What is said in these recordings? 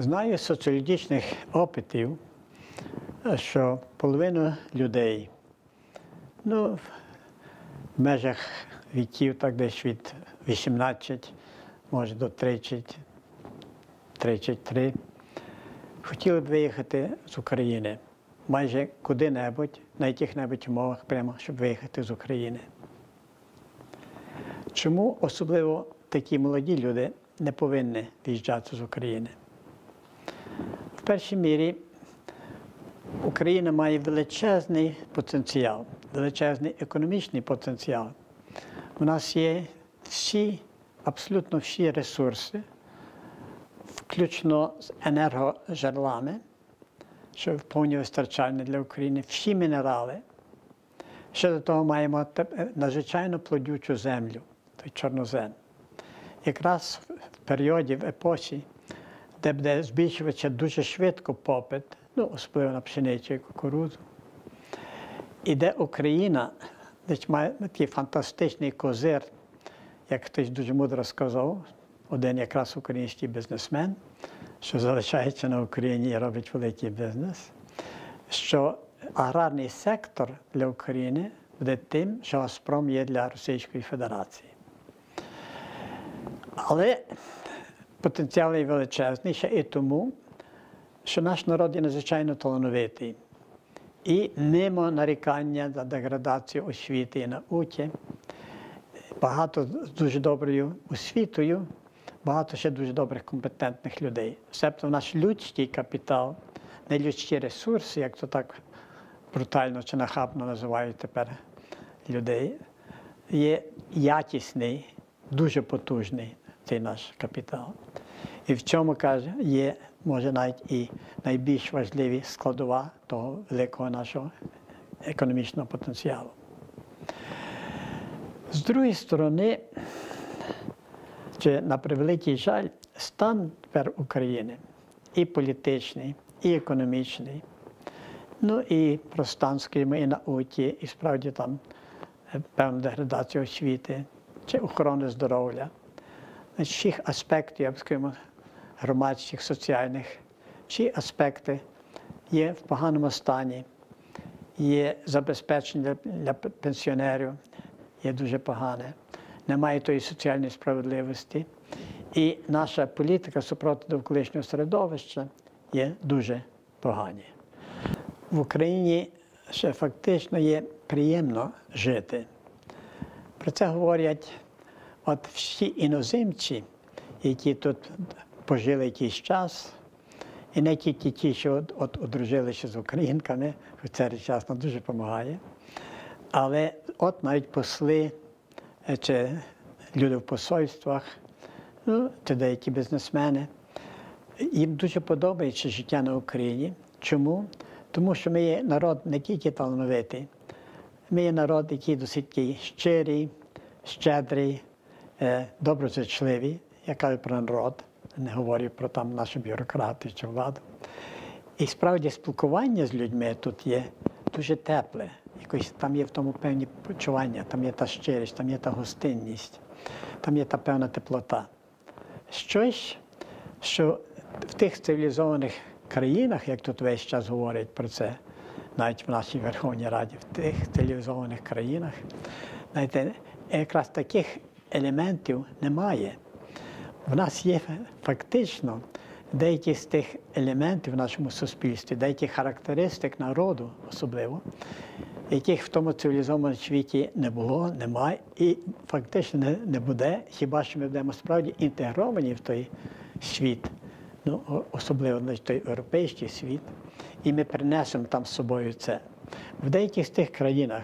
Знаю з соціологічних опитів, що половина людей, ну, в межах віків, так десь від 18, може до 30, 33, хотіли б виїхати з України майже куди-небудь, на яких-небудь умовах, прямо, щоб виїхати з України. Чому особливо такі молоді люди не повинні виїжджати з України? Першій мірі Україна має величезний потенціал, величезний економічний потенціал. У нас є всі, абсолютно всі ресурси, включно з енергожерлами, що повні вистачальні для України, всі мінерали. Ще до того маємо надзвичайно плодючу землю, той чорнозем. Якраз в періоді, в епосі, де буде збільшуватися дуже швидко попит, ну, особливо на пшеницю і кукурудзу, і де Україна десь має такий фантастичний козир, як хтось дуже мудро сказав, один якраз український бізнесмен, що залишається на Україні і робить великий бізнес, що аграрний сектор для України буде тим, що Газпром є для Російської Федерації. Але потенціал є величезний ще і тому, що наш народ є надзвичайно талановитий. І мимо нарікання за деградацію освіти і науки, багато з дуже доброю освітою, багато ще дуже добрих компетентних людей. Себто наш людський капітал, не людські ресурси, як то так брутально чи нахабно називають тепер людей, є якісний, дуже потужний цей наш капітал. І в цьому каже, є, може, навіть і найбільш важливі складова того великого нашого економічного потенціалу. З другої сторони, чи на превеликий жаль, стан тепер України і політичний, і економічний, ну і про стан, скажімо, і науки, і справді там е, певна деградація освіти чи охорони здоров'я. Всіх аспектів, я б скажімо, громадських, соціальних, всі аспекти є в поганому стані, є забезпечення для пенсіонерів, є дуже погане, немає тої соціальної справедливості. І наша політика супроти довколишнього середовища є дуже погані. В Україні ще фактично є приємно жити. Про це говорять от всі іноземці, які тут пожили якийсь час, і не тільки ті, що от, от одружилися з українками, це речасно дуже допомагає. Але от навіть посли е, чи люди в посольствах, ну, чи деякі бізнесмени, їм дуже подобається життя на Україні. Чому? Тому що ми є народ не тільки талановитий, ми є народ, який досить щирий, щедрий, е, доброзичливий. Я кажу про народ, не говорю про там наші бюрократи чи владу. І справді спілкування з людьми тут є дуже тепле. Якось там є в тому певні почування, там є та щирість, там є та гостинність, там є та певна теплота. Щось, що в тих цивілізованих країнах, як тут весь час говорять про це, навіть в нашій Верховній Раді, в тих цивілізованих країнах, знаєте, якраз таких елементів немає. В нас є фактично деякі з тих елементів в нашому суспільстві, деякі характеристик народу особливо, яких в тому цивілізованому світі не було, немає і фактично не, буде, хіба що ми будемо справді інтегровані в той світ, ну, особливо в той європейський світ, і ми принесемо там з собою це. В деяких з тих країнах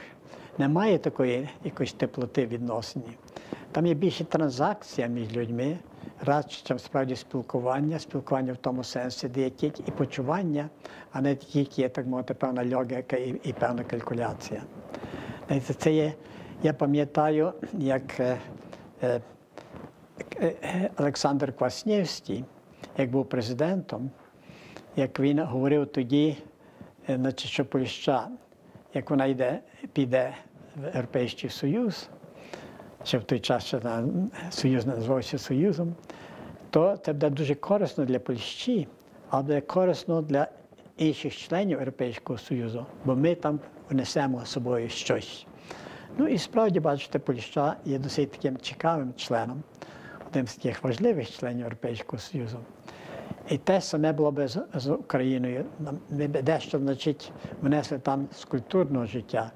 немає такої якоїсь теплоти відносині. Там є більше транзакція між людьми, радше, ніж справді спілкування, спілкування в тому сенсі, де є тільки і почування, а не тільки є, так мовити, певна логіка і, і певна калькуляція. Це є, я пам'ятаю, як е, е, е, Олександр Кваснєвський, як був президентом, як він говорив тоді, е, значить, що Польща, як вона йде, піде в Європейський Союз, ще в той час ще Союз називався Союзом, то це буде дуже корисно для Польщі, а буде корисно для інших членів Європейського Союзу, бо ми там внесемо з собою щось. Ну і справді, бачите, Польща є досить таким цікавим членом, одним з таких важливих членів Європейського Союзу. І те саме було б з, з Україною. Ми б дещо значить внесли там з культурного життя.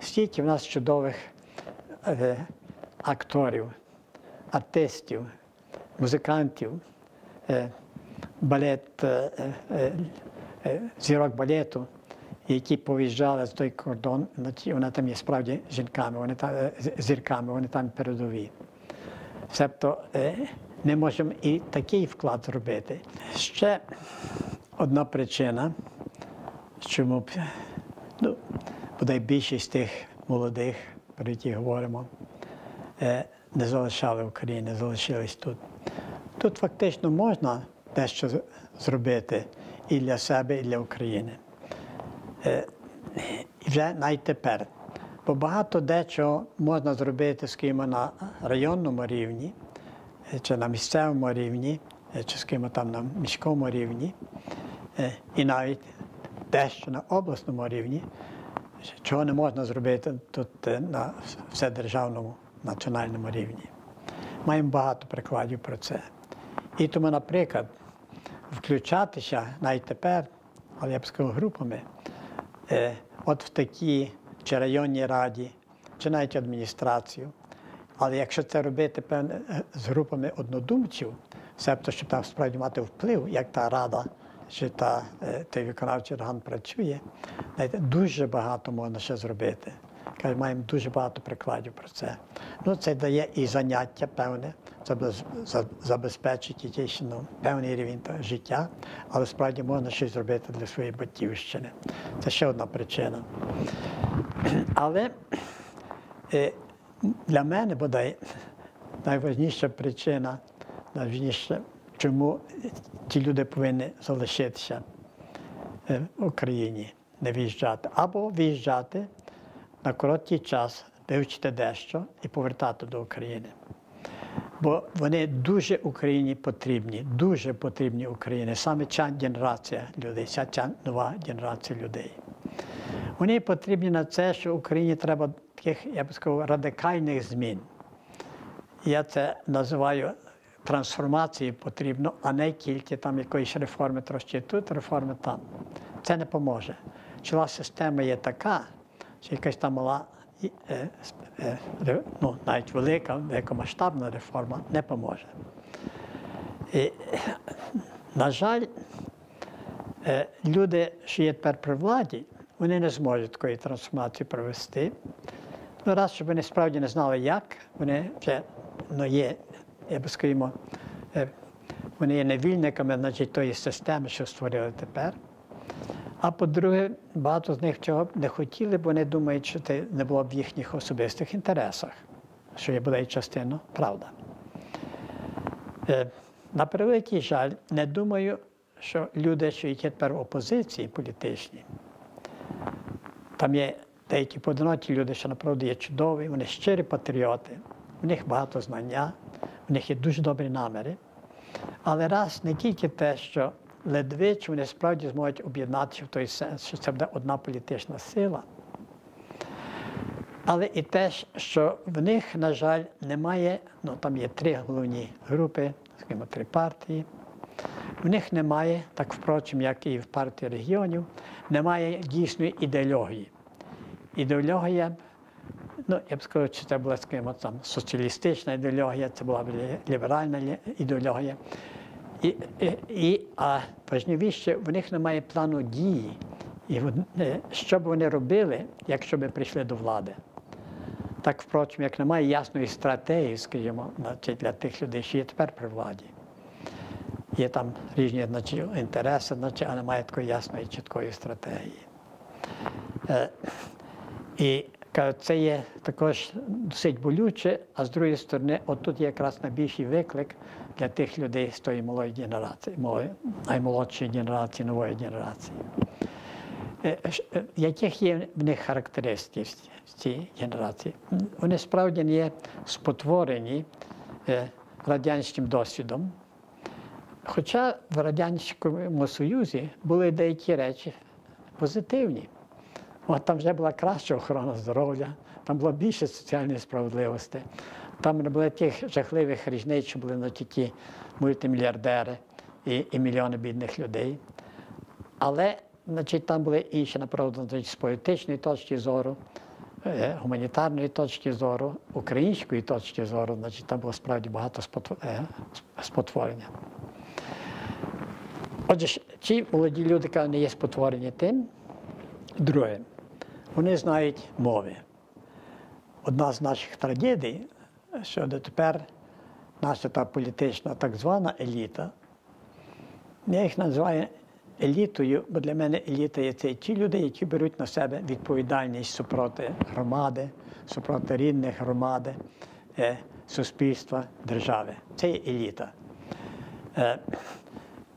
Стільки в нас чудових е, акторів, артистів, музикантів, е, балет, е, е, зірок балету, які повіжджали з той кордон, вони там є справді жінками, вони там зірками, вони там передові. Себто ми можемо і такий вклад зробити. Ще одна причина, чому ну, бодай більшість тих молодих, про які говоримо, не залишали Україну, не залишились тут. Тут фактично можна дещо зробити і для себе, і для України. Е, І вже навіть тепер. Бо багато дечого можна зробити, скажімо, на районному рівні, е, чи на місцевому рівні, е, чи скажімо, там на міському рівні, е, і навіть дещо на обласному рівні, чого не можна зробити тут е, на вседержавному національному рівні. Маємо багато прикладів про це. І тому, наприклад, включатися навіть тепер, але я б сказав групами, е, от в такі чи районній раді, чи навіть адміністрацію. Але якщо це робити певне, з групами однодумців, себто, щоб там справді мати вплив, як та рада чи та, е, той виконавчий орган працює, дуже багато можна ще зробити. Маємо дуже багато прикладів про це. Ну, це дає і заняття певне, це забезпечить якийсь ну, певний рівень життя, але справді можна щось зробити для своєї батьківщини. Це ще одна причина. Але е, для мене бодай найважніша причина, найважніше, чому ті люди повинні залишитися е, в Україні, не виїжджати, або виїжджати на короткий час, вивчити дещо і повертати до України. Бо вони дуже Україні потрібні, дуже потрібні Україні. Саме ця генерація людей, ця, ця нова генерація людей. Вони потрібні на це, що Україні треба таких, я б сказав, радикальних змін. Я це називаю трансформацією потрібно, а не тільки там якоїсь реформи трошки тут, реформи там. Це не поможе. Чила система є така, що якась там мала, е, е, ну, навіть велика, великомасштабна реформа не поможе. І, на жаль, е, люди, що є тепер при владі, вони не зможуть такої трансформації провести. Ну, раз, щоб вони справді не знали, як, вони вже ну, є, я би скажімо, вони є невільниками значить, тої системи, що створили тепер. А по-друге, багато з них цього б не хотіли, бо вони думають, що це не було б в їхніх особистих інтересах, що є буде частина правда. Е, На превеликий жаль, не думаю, що люди, що є тепер в опозиції політичній, там є деякі поодинокі люди, що направду є чудові, вони щирі патріоти, в них багато знання, в них є дуже добрі наміри. Але раз не тільки те, що ледвич вони справді зможуть об'єднатися в той сенс, що це буде одна політична сила. Але і те, що в них, на жаль, немає, ну там є три головні групи, скажімо, три партії. В них немає, так впрочем, як і в партії регіонів, немає дійсної ідеології. Ідеологія, ну я б сказав, що це була скажімо, там, соціалістична ідеологія, це була б ліберальна ідеологія. І, і, а важливіше, в них немає плану дії. І е, що б вони робили, якщо б прийшли до влади? Так, впрочем, як немає ясної стратегії, скажімо, значить, для тих людей, що є тепер при владі. Є там різні значить, інтереси, значить, а немає такої ясної чіткої стратегії. Е, і це є також досить болюче, а з другої сторони, отут є якраз найбільший виклик для тих людей з тої малої генерації, наймолодшої генерації, нової генерації. Е, е, Яких є в них характеристики в цій генерації? Вони справді не є спотворені е, радянським досвідом, Хоча в Радянському Союзі були деякі речі позитивні. От там вже була краща охорона здоров'я, там було більше соціальної справедливості. Там не було тих жахливих різниць, що були на ті мультимільярдери і, і мільйони бідних людей. Але значить, там були інші, направду, з політичної точки зору, е, гуманітарної точки зору, української точки зору, значить, там було справді багато е, спотворення. Отже, ці молоді люди, які не є спотворені тим, друге, вони знають мови. Одна з наших трагедій, що дотепер наша та політична так звана еліта, я їх називаю елітою, бо для мене еліта є це ті люди, які беруть на себе відповідальність супроти громади, супроти рідних громади, е, суспільства, держави. Це є еліта. Е,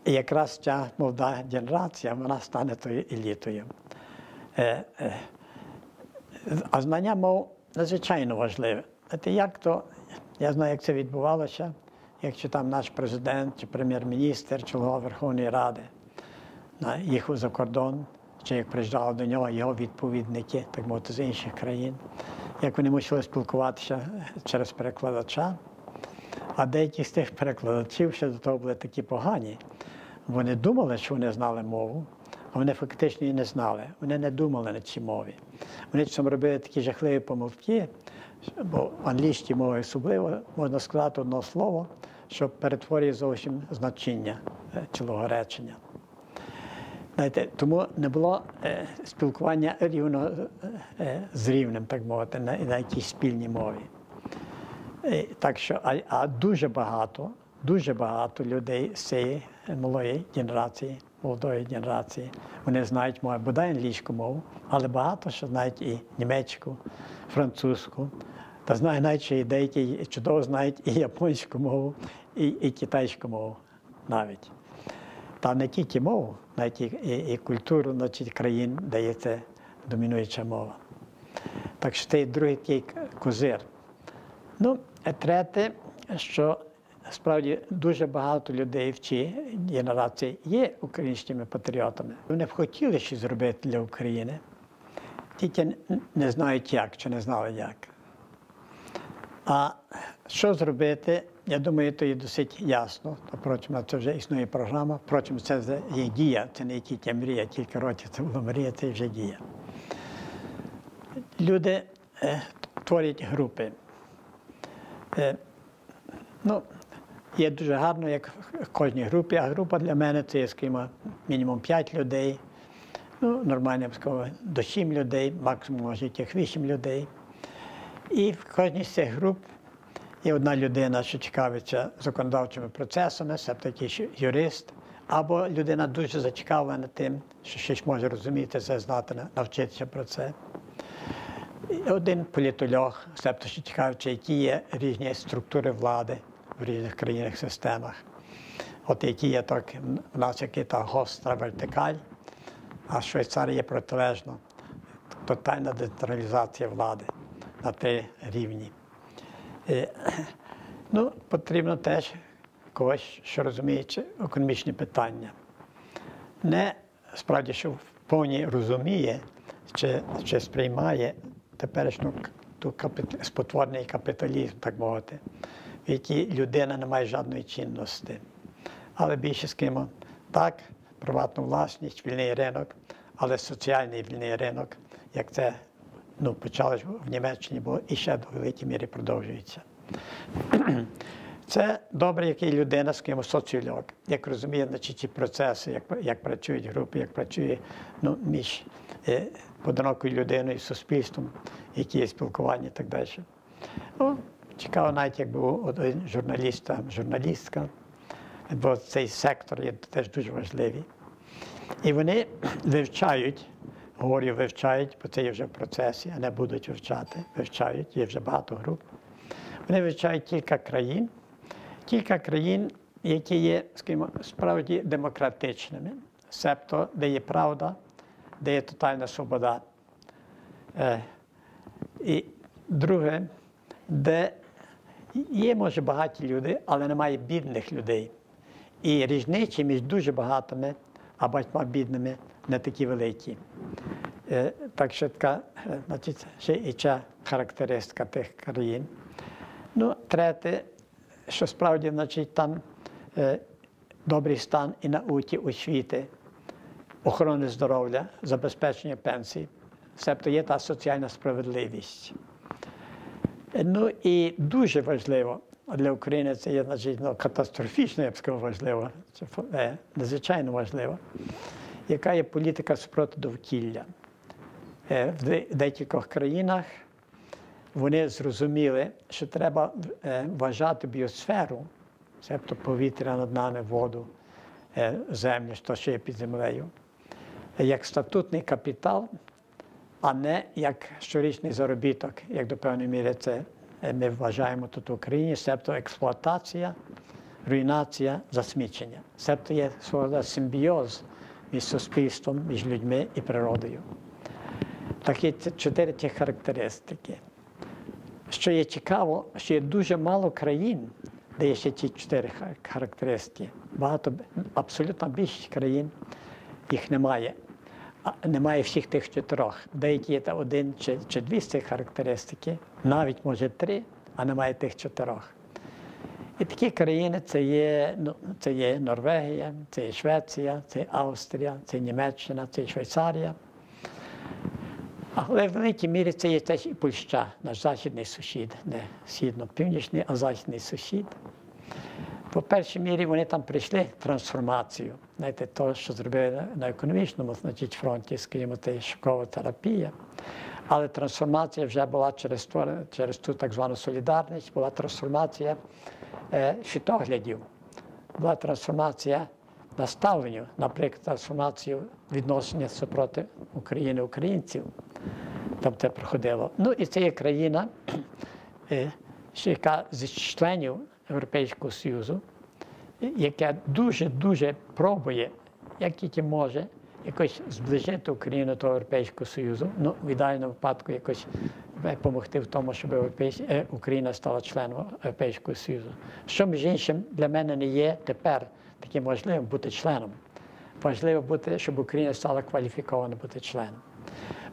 і якраз ця молода генерація вона стане тою елітою. Е, а знання мов надзвичайно важливе. Знаєте, як то, я знаю, як це відбувалося, якщо там наш президент, чи прем'єр-міністр, чи голова Верховної Ради їхав за кордон, чи як приїжджали до нього його відповідники, так мовити, з інших країн, як вони мусили спілкуватися через перекладача. А деякі з тих перекладачів ще до того були такі погані. Вони думали, що вони знали мову, а вони фактично її не знали. Вони не думали на цій мові. Вони часом робили такі жахливі помилки, бо в англійській мові особливо можна сказати одне слово, що перетворює зовсім значення е, цілого речення. Знаєте, тому не було е, спілкування рівно е, з рівнем, так мовити, на, на якійсь спільній мові. Так що, а, а дуже багато, дуже багато людей з цієї малої генерації, молодої генерації, вони знають мову, бодай англійську мову, але багато що знають і німецьку, французьку, та навіть ще і деякі чудово знають і японську мову, і, і китайську мову навіть. Та не тільки мову, навіть і, і, і культуру значить, країн, де є це домінуюча мова. Так що це і другий такий козир. Ну, третє, що справді дуже багато людей в цій генерації є українськими патріотами. Вони б хотіли щось зробити для України, тільки не знають як чи не знали як. А що зробити, я думаю, то є досить ясно. Впрочем, це вже існує програма. Впрочем, це вже є дія, це не тільки мрія, кілька років це була мрія, це вже дія. Люди е, творять групи. Е, ну, є дуже гарно, як в кожній групі, а група для мене це є, скажімо, мінімум 5 людей. Ну, нормально, я б сказав, до 7 людей, максимум може яких 8 людей. І в кожній з цих груп є одна людина, що цікавиться законодавчими процесами, це такий юрист, або людина дуже зацікавлена тим, що щось може розуміти, це знати, навчитися про це. Один політолог, себто що цікавиться, які є різні структури влади в різних країнах, системах. От які є так, в нас які та гостра вертикаль, а в Швейцарії є протилежно. Тотальна децентралізація влади на три рівні. Ну, потрібно теж когось, що розуміє економічні питання. Не справді, що повні розуміє чи, чи сприймає теперішню ту капіт- спотворений капіталізм, так мовити, в якій людина не має жодної цінності. Але більше з ким так, приватну власність, вільний ринок, але соціальний вільний ринок, як це ну, почалось в Німеччині, бо і ще до великій мірі продовжується. Це добре, який людина з ким соціолог, як розуміє значить, ці процеси, як, як працюють групи, як працює ну, між е, людиною і суспільством, які є спілкування і так далі. Ну, цікаво, навіть як був один журналіст, журналістка, бо цей сектор є теж дуже важливий. І вони вивчають, говорю, вивчають, бо це є вже в процесі, а не будуть вивчати, вивчають, є вже багато груп. Вони вивчають кілька країн, кілька країн, які є, скажімо, справді демократичними, себто, де є правда, де є тотальна свобода. Е, і друге, де є, може, багаті люди, але немає бідних людей. І різниці між дуже багатими, а багатьма бідними не такі великі. Е, Так що така, е, значить, ще і ця характеристика тих країн. Ну, третє, що справді, значить, там е, добрий стан і науки, освіти, охорони здоров'я, забезпечення пенсій. Себто є та соціальна справедливість. Ну і дуже важливо для України це є значить, ну, катастрофічно, я б сказав, важливо, це надзвичайно важливо, яка є політика супроти довкілля. Е, В декількох країнах вони зрозуміли, що треба е, вважати біосферу, тобто повітря над нами, воду, е, землю, що ще є під землею, як статутний капітал, а не як щорічний заробіток, як до певної міри це ми вважаємо тут в Україні, себто експлуатація, руйнація, засмічення. Себто є свого симбіоз між суспільством, між людьми і природою. Такі чотири ті характеристики. Що є цікаво, що є дуже мало країн, де є ще ті чотири характеристики. Багато, абсолютно більшість країн їх немає. Немає всіх тих чотирьох. Деякі є один чи, чи дві з цих характеристики, навіть може три, а немає тих чотирьох. І такі країни це є, ну, це є Норвегія, це є Швеція, це є Австрія, це є Німеччина, це є Швейцарія. Але в великій мірі це є теж і Польща, наш західний сусід, не східно-північний, а західний сусід. По першій мірі вони там прийшли трансформацію. Знаєте, то, що зробили на економічному значить, фронті, скажімо, це шокова терапія. Але трансформація вже була через, твор- через ту так звану солідарність, була трансформація е, світоглядів, була трансформація наставленню, наприклад, трансформацію відношення супроти України українців. Там це проходило. Ну і це є країна, е, яка з членів Європейського Союзу, яка дуже-дуже пробує, як тільки може, якось зближити Україну до Європейського Союзу. Ну, в ідеальному випадку якось допомогти в тому, щоб е, Україна стала членом Європейського Союзу. Що, між іншим, для мене не є тепер таким важливим бути членом. Важливо бути, щоб Україна стала кваліфікована бути членом.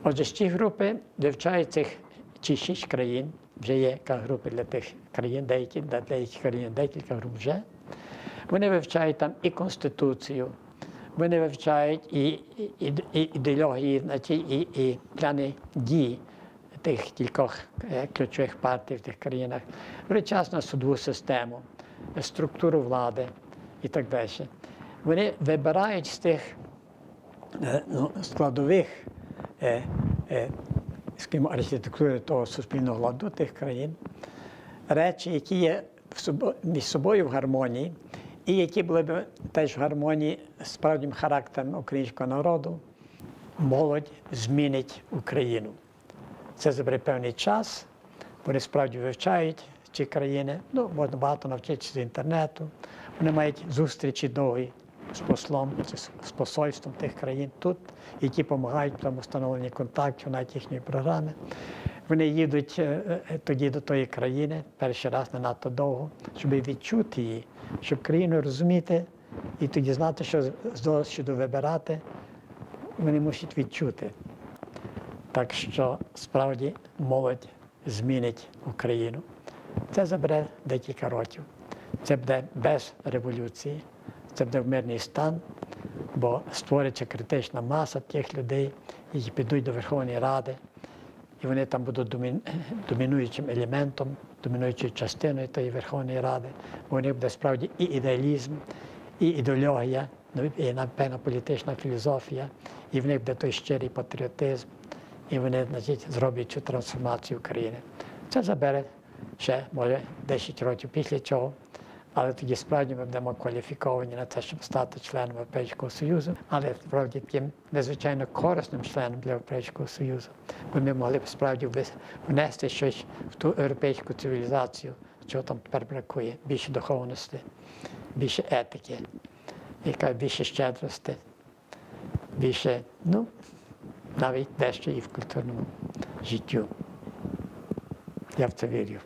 Отже, ці групи вивчають цих ці шість країн, вже є групи для тих країн, деякі для деяких країн декілька груп вже. Вони вивчають там і Конституцію, вони вивчають і, і, і, ідеології, значить, і, і плани дій тих кількох е, ключових партій в тих країнах, одночасно судову систему, структуру влади і так далі. Вони вибирають з тих е, ну, складових е, скажімо, архітектури того суспільного ладу тих країн, речі, які є між собою в гармонії, і які були б теж в гармонії з справжнім характером українського народу, молодь змінить Україну. Це забере певний час, вони справді вивчають ці країни. Ну, можна багато навчитися з інтернету. Вони мають зустрічі довгі з послом з посольством тих країн тут, які допомагають тому встановленні контактів, навіть їхньої програми. Вони їдуть е, е, тоді до тої країни перший раз не надто довго, щоб відчути її, щоб країну розуміти і тоді знати, що з- досвіду вибирати, вони мусять відчути. Так що справді молодь змінить Україну. Це забере декілька років. Це буде без революції, це буде в мирний стан, бо створиться критична маса тих людей, які підуть до Верховної Ради, і вони там будуть домін- домінуючим елементом, домінуючою частиною тієї Верховної Ради. Бо них буде справді і ідеалізм, і ідеологія, ну, і напевно політична філософія, і в них буде той щирий патріотизм, і вони значить, зроблять цю трансформацію країни. Це забере ще, може, 10 років після цього. Але тоді справді ми будемо кваліфіковані на те, щоб стати членом Європейського Союзу, але справді таким надзвичайно корисним членом для Європейського Союзу. Бо ми могли б справді внести щось в ту європейську цивілізацію, чого там тепер бракує, більше духовності, більше етики, яка більше щедрості, більше, ну, навіть дещо і в культурному життю. Я в це вірю.